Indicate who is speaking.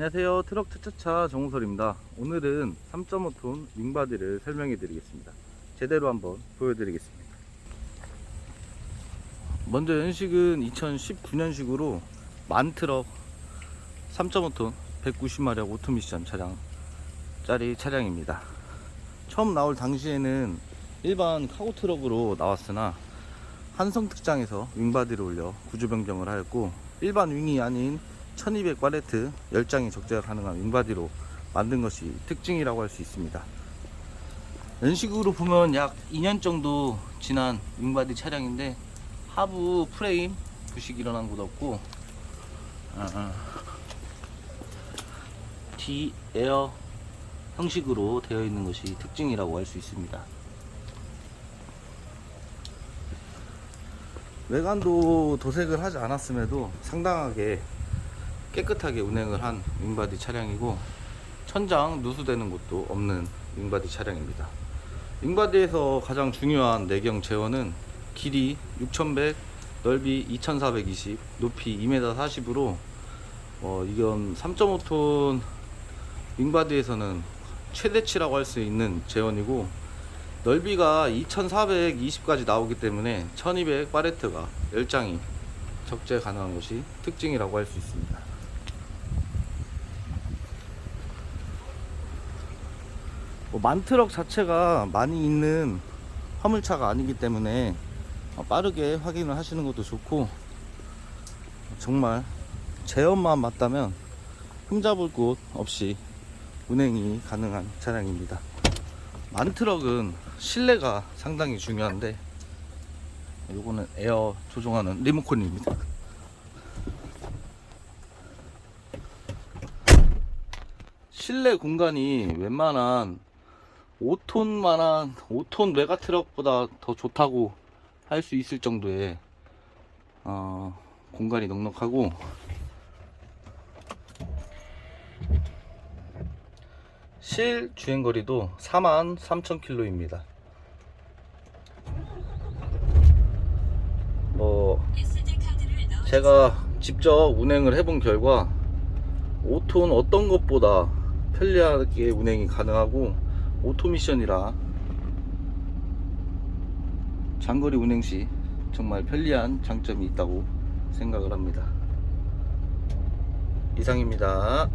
Speaker 1: 안녕하세요. 트럭 차차차 정우설입니다. 오늘은 3.5톤 윙바디를 설명해 드리겠습니다. 제대로 한번 보여드리겠습니다. 먼저 연식은 2019년식으로 만트럭 3.5톤 190마력 오토미션 차량 짜리 차량입니다. 처음 나올 당시에는 일반 카고 트럭으로 나왔으나 한성 특장에서 윙바디를 올려 구조 변경을 하였고 일반 윙이 아닌 1200 바레트 10장이 적재가 가능한 윙바디로 만든 것이 특징이라고 할 수 있습니다. 연식으로 보면 약 2년 정도 지난 윙바디 차량인데 하부 프레임 부식 일어난 곳 없고 아, 아. D 에어 형식으로 되어 있는 것이 특징이라고 할 수 있습니다. 외관도 도색을 하지 않았음에도 상당하게 깨끗하게 운행을 한 윙바디 차량이고 천장 누수되는 곳도 없는 윙바디 차량입니다. 윙바디에서 가장 중요한 내경 제어는 길이 6100, 넓이 2420, 높이 2m 40으로 어, 이건 3.5톤 윙바디에서는 최대치라고 할 수 있는 제원이고 넓이가 2420까지 나오기 때문에 1200 바레트가 10장이 적재 가능한 것이 특징이라고 할 수 있습니다. 뭐 만트럭 자체가 많이 있는 화물차가 아니기 때문에 어, 빠르게 확인을 하시는 것도 좋고 정말 제어만 맞다면 흠잡을 곳 없이 운행이 가능한 차량입니다. 만트럭은 실내가 상당히 중요한데 요거는 에어 조종하는 리모컨입니다. 실내 공간이 웬만한 5톤만한 5톤 메가 트럭보다 더 좋다고 할 수 있을 정도의 어, 공간이 넉넉하고 실 주행거리도 4만 3천 킬로입니다. 뭐 제가 직접 운행을 해본 결과 5톤 어떤 것보다 편리하게 운행이 가능하고 오토미션이라 장거리 운행 시 정말 편리한 장점이 있다고 생각을 합니다. 이상입니다.